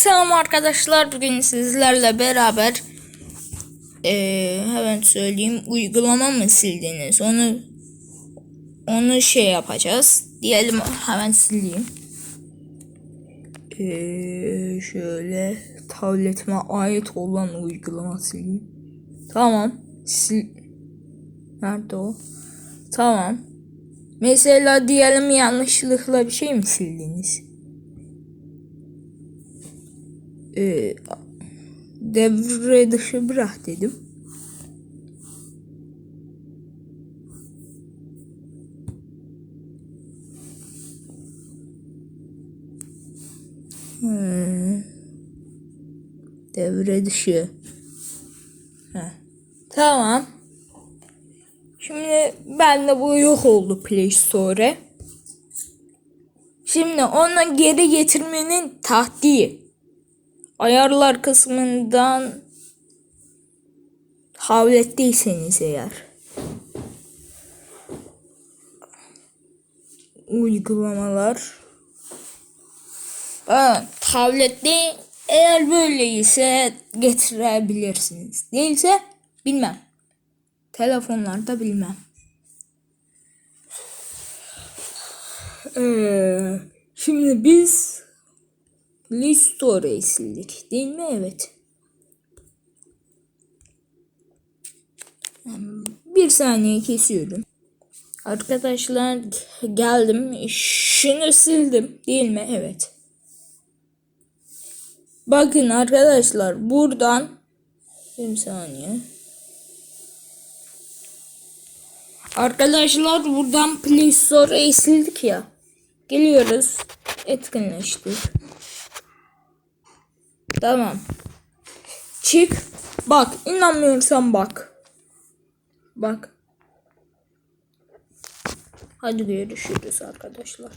Selam arkadaşlar. Bugün sizlerle beraber eee, hemen söyleyeyim uygulama mı sildiniz onu onu şey yapacağız. Diyelim hemen sileyim. Eee, şöyle tabletime ait olan uygulama sileyim. Tamam. Sil nerede o? Tamam. Mesela diyelim yanlışlıkla bir şey mi sildiniz e, devre dışı bırak dedim. Devre dışı. Heh. Tamam. Şimdi ben de bu yok oldu Play Store. Şimdi onu geri getirmenin tahtiği ayarlar kısmından havlettiyseniz eğer uygulamalar ha, tabletli eğer böyleyse getirebilirsiniz. Değilse bilmem. Telefonlarda bilmem. Ee, şimdi biz Listore'yi sildik değil mi? Evet. Hmm, Bir saniye kesiyorum. Arkadaşlar geldim. Şunu sildim değil mi? Evet. Bakın arkadaşlar buradan bir saniye. Arkadaşlar buradan Play Store'ı sildik ya. Geliyoruz. Etkinleştir. Tamam. Çık. Bak inanmıyorsan bak. Bak. Hadi görüşürüz arkadaşlar.